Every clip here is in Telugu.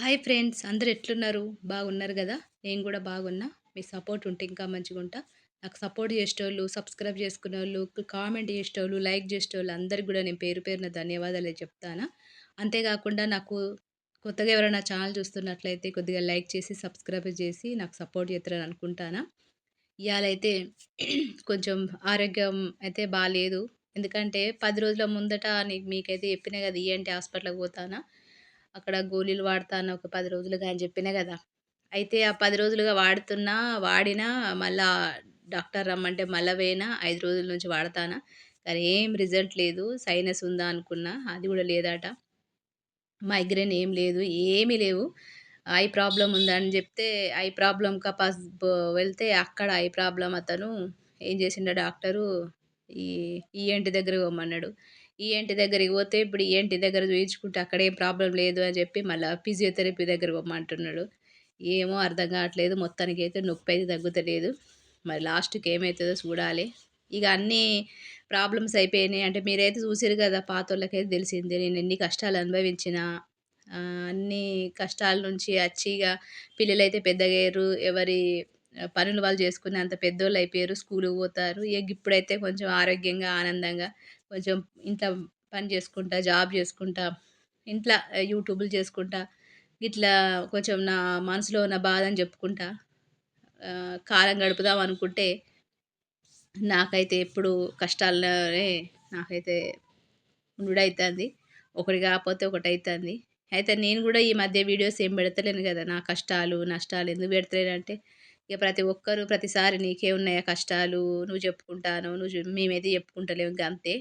హాయ్ ఫ్రెండ్స్ అందరు ఎట్లున్నారు? బాగున్నారు కదా? నేను కూడా బాగున్నా. మీ సపోర్ట్ ఉంటే ఇంకా మంచిగా ఉంటా నాకు సపోర్ట్ చేసేటోళ్ళు సబ్స్క్రైబ్ చేసుకునే వాళ్ళు కామెంట్ చేసేటోళ్ళు లైక్ చేసేటోళ్ళు అందరికి కూడా నేను పేరు పేరున ధన్యవాదాలు చెప్తాను. అంతేకాకుండా నాకు కొత్తగా ఎవరైనా ఛానల్ చూస్తున్నట్లయితే కొద్దిగా లైక్ చేసి సబ్స్క్రైబ్ చేసి నాకు సపోర్ట్ చేస్తారని అనుకుంటాను. ఇవాళైతే కొంచెం ఆరోగ్యం అయితే బాగాలేదు ఎందుకంటే పది రోజుల ముందట మీకైతే చెప్పినా కదా ఈఎన్టీ హాస్పిటల్కి పోతానా. అక్కడ గోళీలు వాడతాను ఒక పది రోజులుగా అని చెప్పినా కదా. అయితే ఆ పది రోజులుగా వాడుతున్నా వాడినా మళ్ళా డాక్టర్ రమ్మంటే మళ్ళీ పోయినా ఐదు రోజుల నుంచి వాడతానా? కానీ ఏం రిజల్ట్ లేదు. సైనస్ ఉందా అనుకున్నా. అది కూడా లేదట. మైగ్రేన్ ఏం లేదు. ఏమీ లేవు. ఐ ప్రాబ్లం ఉందని చెప్తే ఐ ప్రాబ్లం కపాస్ వెళ్తే అక్కడ ఐ ప్రాబ్లం అతను. ఏం చేసిండ డాక్టరు? ఈ ఈఎన్టీ దగ్గర పోమన్నాడు. ఈ ఏంటి దగ్గరికి పోతే ఇప్పుడు ఏంటి దగ్గర చూయించుకుంటే అక్కడ ఏం ప్రాబ్లం లేదు అని చెప్పి మళ్ళీ ఫిజియోథెరపీ దగ్గర పోమంటున్నాడు. ఏమో అర్థం కావట్లేదు. మొత్తానికి అయితే నొప్పి అయితే తగ్గుతలేదు. మరి లాస్ట్కి ఏమవుతుందో చూడాలి. ఇక అన్నీ ప్రాబ్లమ్స్ అయిపోయినాయి. అంటే మీరైతే చూసారు కదా పాత వాళ్ళకైతే తెలిసింది. నేను ఎన్ని కష్టాలు అనుభవించిన అన్ని కష్టాల నుంచి వచ్చి ఇక పిల్లలు అయితే పెద్దగయ్యారు ఎవరి పనులు వాళ్ళు చేసుకుని అంత పెద్దోళ్ళు అయిపోయారు. స్కూల్కి పోతారు. ఇక ఇప్పుడైతే కొంచెం ఆరోగ్యంగా ఆనందంగా కొంచెం ఇంట్లో పని చేసుకుంటా జాబ్ చేసుకుంటా ఇంట్లో యూట్యూబ్లు చేసుకుంటా ఇట్లా కొంచెం నా మనసులో ఉన్న బాధని చెప్పుకుంటా కాలం గడుపుదాం అనుకుంటే నాకైతే ఎప్పుడు కష్టాలనే నాకైతే ఉండుడవుతుంది ఒకటి కాకపోతే ఒకటి అవుతుంది అయితే నేను కూడా ఈ మధ్య వీడియోస్ ఏం పెడతలేను కదా నా కష్టాలు నష్టాలు ఎందుకు పెడతలేనంటే ఇక ప్రతి ఒక్కరు ప్రతిసారి నీకే ఉన్నాయా కష్టాలు నువ్వు చెప్పుకుంటాను నువ్వు మేమైతే చెప్పుకుంటలేము ఇంకా అంతే.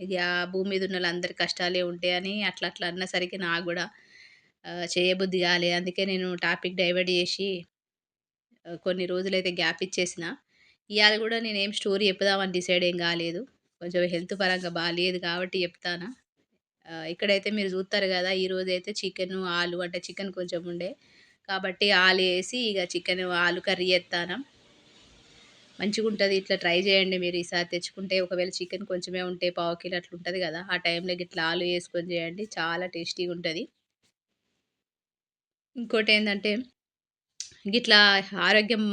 ఇది ఆ భూమి మీద ఉన్న వాళ్ళందరి కష్టాలే ఉంటాయని అట్లా అట్లా అన్నసరికి నాకు కూడా చేయబుద్ధి కాలే. అందుకే నేను టాపిక్ డైవర్ట్ చేసి కొన్ని రోజులైతే గ్యాప్ ఇచ్చేసిన. ఇవాళ కూడా నేను ఏం స్టోరీ చెప్దామని డిసైడ్ ఏం కాలేదు. కొంచెం హెల్త్ పరంగా బాగాలేదు కాబట్టి చెప్తాను. ఇక్కడైతే మీరు చూస్తారు కదా ఈరోజు అయితే చికెన్ ఆలు అంటే చికెన్ కొంచెం ఉండే. కాబట్టి ఆలు వేసి ఇక చికెన్ ఆలు కర్రీ చేస్తాను. మంచిగా ఉంటుంది. ఇట్లా ట్రై చేయండి మీరు ఈసారి తెచ్చుకుంటే. ఒకవేళ చికెన్ కొంచెమే ఉంటే పావు కిలో అట్లా ఉంటుంది కదా. ఆ టైంలో ఇట్లా ఆలు వేసుకొని చేయండి. చాలా టేస్టీగా ఉంటుంది. ఇంకోటి ఏంటంటే ఇట్లా ఆరోగ్యం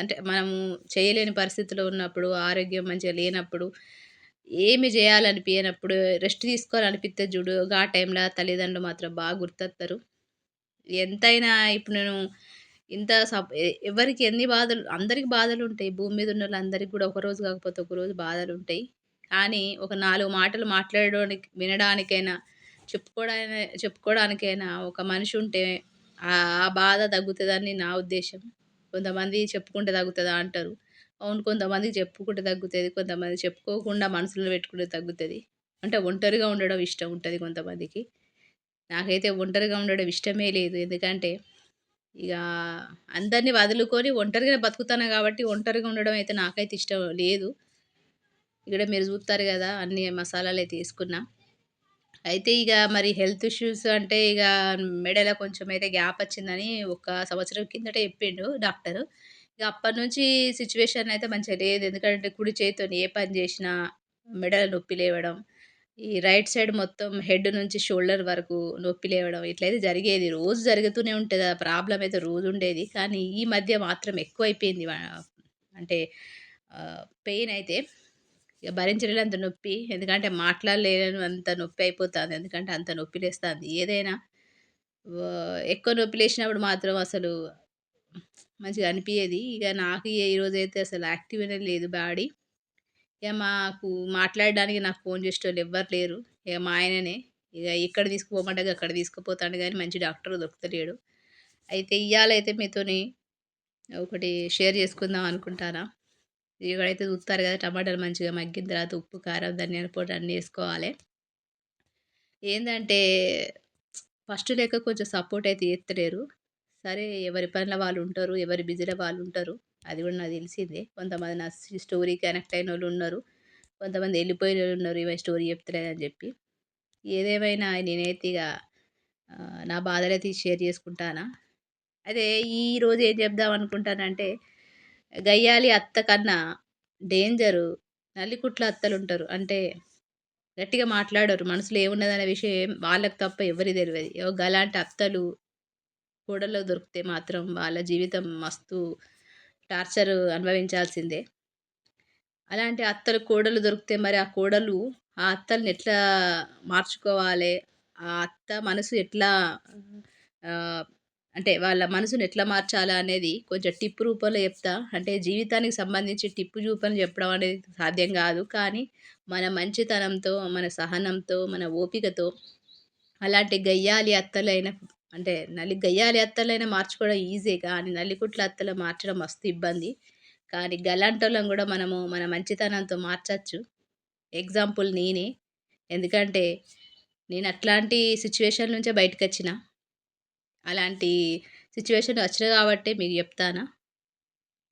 అంటే మనము చేయలేని పరిస్థితిలో ఉన్నప్పుడు ఆరోగ్యం మంచిగా లేనప్పుడు ఏమి చేయాలనిపించినప్పుడు రెస్ట్ తీసుకోవాలనిపిస్తే చూడు ఆ టైంలో తల్లిదండ్రులు మాత్రం బాగా గుర్తొస్తారు ఎంతైనా ఇప్పుడు నేను ఇంత సప్ ఎవరికి ఎన్ని బాధలు అందరికి బాధలు ఉంటాయి భూమి మీద ఉన్న వాళ్ళందరికీ కూడా ఒకరోజు కాకపోతే ఒకరోజు బాధలు ఉంటాయి కానీ ఒక నాలుగు మాటలు మాట్లాడడానికి వినడానికైనా చెప్పుకోవడానికి చెప్పుకోవడానికైనా ఒక మనిషి ఉంటే ఆ బాధ తగ్గుతుందని నా ఉద్దేశం. కొంతమంది చెప్పుకుంటే తగ్గుతుందా అంటారు. అవును కొంతమందికి చెప్పుకుంటే తగ్గుతుంది కొంతమంది చెప్పుకోకుండా మనసులో పెట్టుకుంటే తగ్గుతుంది. అంటే ఒంటరిగా ఉండడం ఇష్టం ఉంటుంది కొంతమందికి. నాకైతే ఒంటరిగా ఉండడం ఇష్టమే లేదు. ఎందుకంటే ఇక అందరినీ వదులుకొని ఒంటరిగా బతుకుతాను కాబట్టి ఒంటరిగా ఉండడం అయితే నాకైతే ఇష్టం లేదు. ఇక్కడ మీరు చూస్తారు కదా అన్ని మసాలాలు అయితే వేసుకున్నా అయితే ఇక మరి హెల్త్ ఇష్యూస్ అంటే ఇక మెడలో కొంచెం అయితే గ్యాప్ వచ్చిందని ఒక సంవత్సరం కిందట చెప్పిండు డాక్టరు. ఇక అప్పటి నుంచి సిచ్యువేషన్ అయితే మంచిగా లేదు. ఎందుకంటే కుడి చేతితో ఏ పని చేసినా మెడల నొప్పి లేవడం ఈ రైట్ సైడ్ మొత్తం హెడ్ నుంచి షోల్డర్ వరకు నొప్పి లేవడం ఇట్లయితే జరిగేది. రోజు జరుగుతూనే ఉంటుంది. ఆ ప్రాబ్లం అయితే రోజు ఉండేది. కానీ ఈ మధ్య మాత్రం ఎక్కువైపోయింది. అంటే పెయిన్ అయితే ఇక భరించలేనంత నొప్పి. ఎందుకంటే మాట్లాడలేనంత నొప్పి అయిపోతుంది. ఎందుకంటే అంత నొప్పి లేస్తుంది. ఏదైనా ఎక్కువ నొప్పి లేచినప్పుడు మాత్రం అసలు మంచిగా అనిపించేది ఇక నాకు ఈ రోజైతే అసలు యాక్టివ్గానే లేదు. బాడీ ఇక మాకు మాట్లాడడానికి నాకు ఫోన్ చేసేటోళ్ళు ఎవ్వరు లేరు. ఇక మా ఆయననే. ఇక ఎక్కడ తీసుకుపోమంటే అక్కడ తీసుకుపోతాడు కానీ మంచి డాక్టర్ దొరుకుతలేడు. అయితే ఇవాళైతే మీతోని ఒకటి షేర్ చేసుకుందాం అనుకుంటానా. ఇక్కడైతే చూస్తారు కదా టమాటాలు మంచిగా మగ్గిన తర్వాత ఉప్పు కారం ధనియాల పొడి అన్నీ వేసుకోవాలి. ఏంటంటే ఫస్ట్ లేక కొంచెం సపోర్ట్ అయితే చేస్తలేరు. సరే ఎవరి పనుల వాళ్ళు ఉంటారు ఎవరి బిజీలో వాళ్ళు ఉంటారు. అది కూడా నాకు తెలిసిందే. కొంతమంది నా స్టోరీ కనెక్ట్ అయిన వాళ్ళు ఉన్నారు. కొంతమంది వెళ్ళిపోయిన వాళ్ళు ఉన్నారు. ఇవన్నీ స్టోరీ చెప్తలేదని చెప్పి. ఏదేమైనా నేనైతే ఇక నా బాధలైతే షేర్ చేసుకుంటానా? అదే ఈరోజు ఏం చెప్దాం అనుకుంటానంటే గయ్యాలి అత్త కన్నా డేంజరు నల్లికుట్ల అత్తలు ఉంటారు. అంటే గట్టిగా మాట్లాడరు. మనసులో ఏమున్నదనే విషయం వాళ్ళకి తప్ప ఎవరి తెలియదు. గలాంటి అత్తలు కూడలో దొరికితే మాత్రం వాళ్ళ జీవితం మస్తు టార్చర్ అనుభవించాల్సిందే. అలాంటి అత్తలు కోడలు దొరికితే మరి ఆ కోడలు ఆ అత్తల్ని ఎట్లా మార్చుకోవాలి? ఆ అత్త మనసు ఎట్లా అంటే వాళ్ళ మనసుని ఎట్లా మార్చాలా అనేది కొంచెం టిప్ రూపంలో చెప్తా. అంటే జీవితానికి సంబంధించి టిప్పు చూపని చెప్పడం అనేది సాధ్యం కాదు. కానీ మన మంచితనంతో మన సహనంతో మన ఓపికతో అలాంటి గయ్యాలి అత్తలైన అంటే నల్లి గయ్యాలి అత్తలైనా మార్చుకోవడం ఈజీ కానీ నల్లికుట్ల అత్తలు మార్చడం మస్తు ఇబ్బంది. కానీ గలాంటోళ్ళం కూడా మనము మన మంచితనంతో మార్చచ్చు. ఎగ్జాంపుల్ నేనే. ఎందుకంటే నేను అట్లాంటి సిచ్యువేషన్ నుంచే బయటకు వచ్చిన అలాంటి సిచ్యువేషన్ వచ్చిన కాబట్టి మీకు చెప్తానా?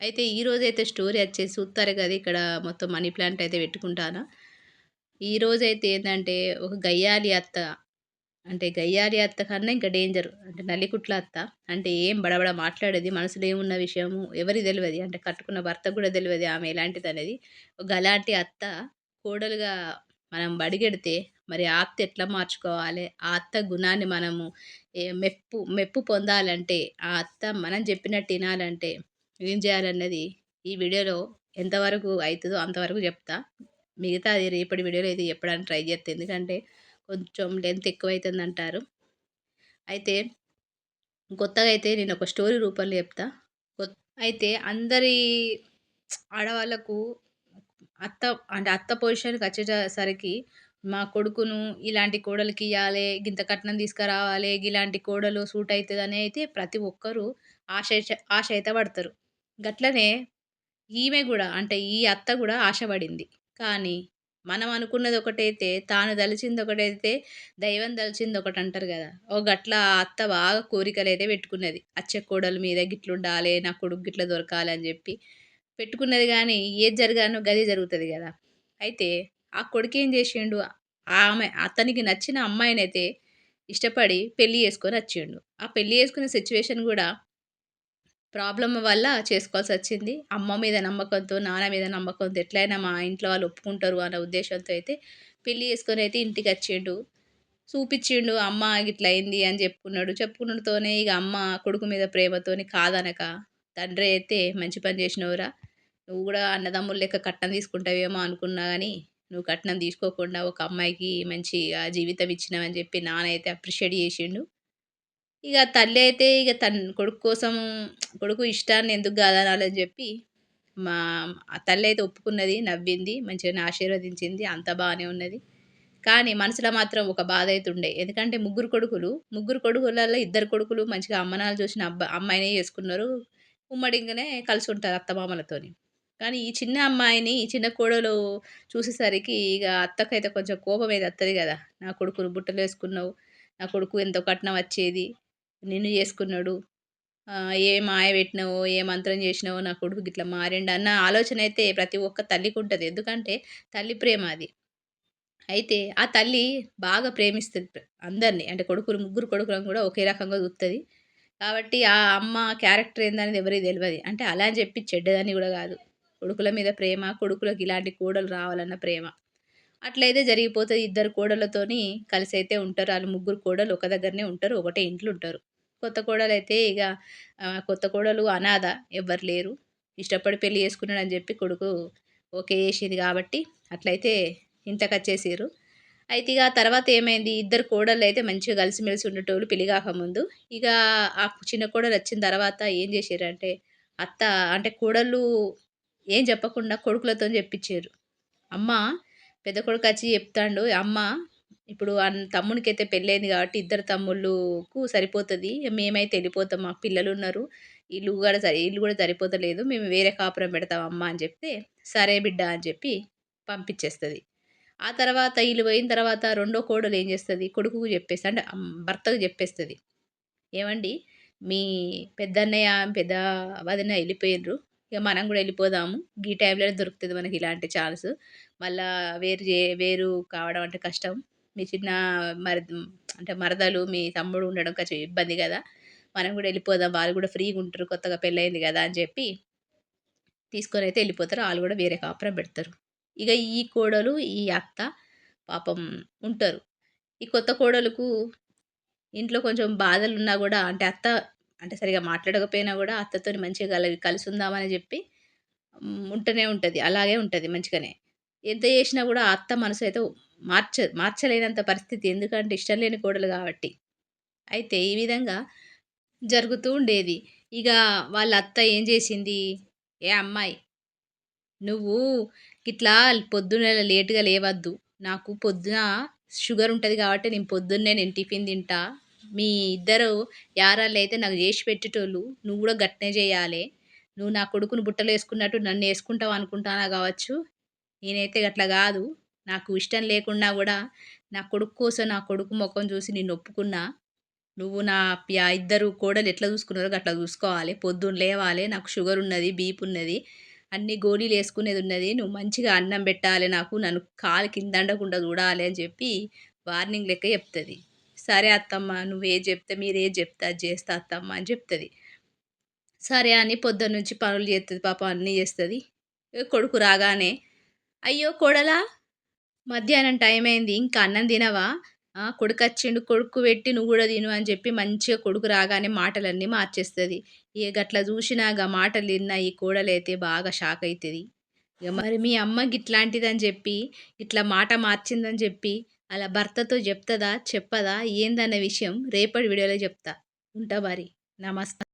అయితే ఈరోజు అయితే స్టోరీ వచ్చేసి చూస్తారు కదా ఇక్కడ మొత్తం మనీ ప్లాంట్ అయితే పెట్టుకుంటానా? ఈరోజైతే ఏంటంటే ఒక గయ్యాలి అత్త అంటే గయ్యారి అత్త కన్నా ఇంకా డేంజర్. అంటే నలికుట్ల అత్త అంటే ఏం బడబడ మాట్లాడేది మనసులో ఏమున్న విషయము ఎవరి తెలియదు అంటే కట్టుకున్న భర్త కూడా తెలియదు ఆమె ఎలాంటిది అనేది ఒక అలాంటి అత్త కోడలుగా మనం బడిగెడితే మరి ఆత్త ఎట్లా మార్చుకోవాలి? ఆ అత్త గుణాన్ని మనము మెప్పు మెప్పు పొందాలంటే ఆ అత్త మనం చెప్పినట్టు వినాలంటే ఏం చేయాలన్నది ఈ వీడియోలో ఎంతవరకు అవుతుందో అంతవరకు చెప్తా. మిగతా అది రేపటి వీడియోలో అయితే చెప్పడానికి ట్రై చేస్తాను ఎందుకంటే కొంచెం లెంత్ ఎక్కువ అవుతుంది అంటారు అయితే కొత్తగా అయితే నేను ఒక స్టోరీ రూపంలో చెప్తా. అయితే అందరి ఆడవాళ్ళకు అత్త అంటే అత్త పొజిషన్కి వచ్చేసరికి మా కొడుకును ఇలాంటి కోడలికి ఇవ్వాలి గింత కట్నం తీసుకురావాలి ఇలాంటి కోడలు సూట్ అవుతుందని అయితే ప్రతి ఒక్కరూ ఆశ ఆశ అయితే పడతారు. గట్లనే ఈమె కూడా అంటే ఈ అత్త కూడా ఆశపడింది. కానీ మనం అనుకున్నది ఒకటైతే తాను దలిచింది ఒకటైతే దైవం దలిచింది ఒకటి అంటారు కదా. ఓ గట్ల అత్త బాగా కోరికలు అయితే పెట్టుకున్నది. అచ్చ కోడలు మీద గిట్లుండాలి నా కొడుకు గిట్ల దొరకాలి అని చెప్పి పెట్టుకున్నది కానీ ఏది జరగానో గది జరుగుతుంది కదా. అయితే ఆ కొడుకు ఏం చేసిండు? ఆమె అతనికి నచ్చిన అమ్మాయినైతే ఇష్టపడి పెళ్ళి చేసుకొని వచ్చిండు. ఆ పెళ్ళి చేసుకునే సిచ్యువేషన్ కూడా ప్రాబ్లం వల్ల చేసుకోవాల్సి వచ్చింది. అమ్మ మీద నమ్మకంతో నాన్న మీద నమ్మకంతో ఎట్లయినా మా ఇంట్లో వాళ్ళు ఒప్పుకుంటారు అన్న ఉద్దేశంతో అయితే పెళ్ళి చేసుకొని అయితే ఇంటికి వచ్చిండు. చూపించిండు అమ్మ ఇట్లా అయింది అని చెప్పుకున్నాడు. చెప్పుకున్నతోనే ఇక అమ్మ కొడుకు మీద ప్రేమతోని కాదనక తండ్రి అయితే మంచి పని చేసినవురా నువ్వు కూడా అన్నదమ్ములు లెక్క కట్నం తీసుకుంటావేమో అనుకున్నా కానీ నువ్వు కట్నం తీసుకోకుండా ఒక అమ్మాయికి మంచిగా జీవితం ఇచ్చినావని చెప్పి నాన్న అయితే అప్రిషియేట్ చేసిండు. ఇక తల్లి అయితే ఇక తన కొడుకు కోసం కొడుకు ఇష్టాన్ని ఎందుకు కాదనాలని చెప్పి మా తల్లి అయితే ఒప్పుకున్నది నవ్వింది మంచిగా ఆశీర్వదించింది అంత బాగానే ఉన్నది. కానీ మనసులో మాత్రం ఒక బాధ అయితే ఉండే. ఎందుకంటే ముగ్గురు కొడుకులు ముగ్గురు కొడుకులలో ఇద్దరు కొడుకులు మంచిగా అమ్మనాలు చూసిన అబ్బా అమ్మాయినే చేసుకున్నారు. ఉమ్మడిగానే కలిసి ఉంటారు అత్తమామలతోని. కానీ ఈ చిన్న అమ్మాయిని ఈ చిన్న కోడలు చూసేసరికి ఇక అత్తకైతే కొంచెం కోపం అయితే వస్తుంది కదా. నా కొడుకును బుట్టలు వేసుకున్నావు నా కొడుకు ఎంతో కట్నం వచ్చేది నిన్ను చేసుకున్నాడు. ఏ మాయ పెట్టినావో ఏ మంత్రం చేసినావో నా కొడుకు ఇట్లా మారిండు అన్న ఆలోచన అయితే ప్రతి ఒక్క తల్లికి ఉంటుంది. ఎందుకంటే తల్లి ప్రేమ అది. అయితే ఆ తల్లి బాగా ప్రేమిస్తుంది అందరినీ. అంటే కొడుకులు ముగ్గురు కొడుకులను కూడా ఒకే రకంగా చూస్తుంది కాబట్టి ఆ అమ్మ క్యారెక్టర్ ఏందనేది ఎవరికి తెలియదు అంటే అలా అని చెప్పి చెడ్డదని కూడా కాదు. కొడుకుల మీద ప్రేమ కొడుకులకు ఇలాంటి కోడలు రావాలన్న ప్రేమ. అట్లయితే జరిగిపోతుంది ఇద్దరు కోడలతోని కలిసి అయితే ఉంటారు. వాళ్ళు ముగ్గురు కోడలు ఒక దగ్గరనే ఉంటారు ఒకటే ఇంట్లో ఉంటారు. కొత్త కోడలు అయితే ఇక కొత్త కోడలు అనాథ ఎవ్వరు లేరు. ఇష్టపడి పెళ్ళి చేసుకున్నాడు అని చెప్పి కొడుకు ఓకే చేసింది కాబట్టి అట్లయితే ఇంతకు వచ్చేసారు అయితే ఇక తర్వాత ఏమైంది? ఇద్దరు కోడళ్ళు అయితే మంచిగా కలిసిమెలిసి ఉండేటోళ్ళు పెళ్ళి కాకముందు. ఇక ఆ చిన్న కోడలు వచ్చిన తర్వాత ఏం చేశారంటే అత్త అంటే కోడళ్ళు ఏం చెప్పకుండా కొడుకులతో చెప్పించారు అమ్మ పెద్ద కొడుకు వచ్చి చెప్తాడు అమ్మ ఇప్పుడు తమ్మునికి అయితే పెళ్ళైంది కాబట్టి ఇద్దరు తమ్ముళ్ళకు సరిపోతుంది. మేమైతే వెళ్ళిపోతాం మా పిల్లలు ఉన్నారు ఇల్లు కూడా సరి ఇల్లు కూడా సరిపోతలేదు. మేము వేరే కాపురం పెడతాం అమ్మ అని చెప్తే సరే బిడ్డ అని చెప్పి పంపించేస్తుంది. ఆ తర్వాత వీళ్ళు పోయిన తర్వాత రెండో కోడలు ఏం చేస్తుంది? కొడుకుకు చెప్పేసి అంటే భర్తకు చెప్పేస్తుంది. ఏమండి మీ పెద్దన్నయ్య పెద్ద వదిన వెళ్ళిపోయినరు ఇక మనం కూడా వెళ్ళిపోదాము. ఈ టైంలోనే దొరుకుతుంది మనకి ఇలాంటి ఛాన్స్. మళ్ళా వేరు చే వేరు కావడం అంటే కష్టం. మీ చిన్న మర అంటే మరదలు మీ తమ్ముడు ఉండడం కొంచెం ఇబ్బంది కదా. మనం కూడా వెళ్ళిపోదాం వాళ్ళు కూడా ఫ్రీగా ఉంటారు కొత్తగా పెళ్ళయింది కదా అని చెప్పి తీసుకొని అయితే వెళ్ళిపోతారు. వాళ్ళు కూడా వేరే కాపురం పెడతారు. ఇక ఈ కోడలు ఈ అత్త పాపం ఉంటారు. ఈ కొత్త కోడలకు ఇంట్లో కొంచెం బాధలు ఉన్నా కూడా అంటే అత్త అంటే సరిగ్గా మాట్లాడకపోయినా కూడా అత్తతో మంచిగా కలి కలిసి ఉందామని చెప్పి ఉంటూనే ఉంటుంది. అలాగే ఉంటుంది మంచిగానే. ఎంత చేసినా కూడా అత్త మనసు అయితే మార్చ మార్చలేనంత పరిస్థితి. ఎందుకంటే ఇష్టం లేని కోడలు కాబట్టి. అయితే ఈ విధంగా జరుగుతూ ఉండేది. ఇక వాళ్ళ అత్త ఏం చేసింది, "ఏ అమ్మాయి నువ్వు గిట్లా పొద్దున లేటుగా లేవద్దు. నాకు పొద్దున షుగర్ ఉంటుంది కాబట్టి నేను పొద్దున్నే నేను టిఫిన్ తింటా. మీ ఇద్దరు యారాళ్ళైతే నాకు చేసి పెట్టేటోళ్ళు. నువ్వు కూడా గట్నే చేయాలి నువ్వు నా కొడుకుని బుట్టలు వేసుకున్నట్టు నన్ను వేసుకుంటావు అనుకుంటానా కావచ్చు. నేనైతే అట్లా కాదు. నాకు ఇష్టం లేకున్నా కూడా నా కొడుకు కోసం నా కొడుకు మొఖం చూసి నేను ఒప్పుకున్నా. నువ్వు నా ఇద్దరు కోడలు ఎట్లా చూసుకున్నారో అట్లా చూసుకోవాలి. పొద్దున్న లేవాలి నాకు షుగర్ ఉన్నది, బీప్ ఉన్నది. అన్ని గోళీలు వేసుకునేది ఉన్నది. నువ్వు మంచిగా అన్నం పెట్టాలి నాకు. నన్ను కాలు కిందండకుండా చూడాలి" అని చెప్పి వార్నింగ్ లెక్క చెప్తుంది "సరే అత్తమ్మ నువ్వు ఏది చెప్తే మీరు ఏది చెప్తే అది చేస్తా అత్తమ్మ" అని చెప్తుంది సరే అని పొద్దున్నుంచి పనులు చేస్తుంది పాపం అన్నీ చేస్తుంది కొడుకు రాగానే, "అయ్యో కోడలా మధ్యాహ్నం టైం అయింది. ఇంకా అన్నం తినవా? కొడుకు వచ్చిండు కొడుకు పెట్టి నువ్వు కూడా తిను" అని చెప్పి మంచిగా కొడుకు రాగానే మాటలన్నీ మార్చేస్తుంది ఇక గట్లా చూసినాక మాటలు విన్నా ఈ కోడలైతే బాగా షాక్ అవుతుంది ఇక మరి మీ అమ్మ గిట్లాంటిదని చెప్పి, ఇట్లా మాట మార్చిందని చెప్పి అలా భర్తతో చెప్తదా? చెప్పదా? ఏందన్న విషయం రేపటి వీడియోలో చెప్తా. ఉంటా మరి. నమస్తే.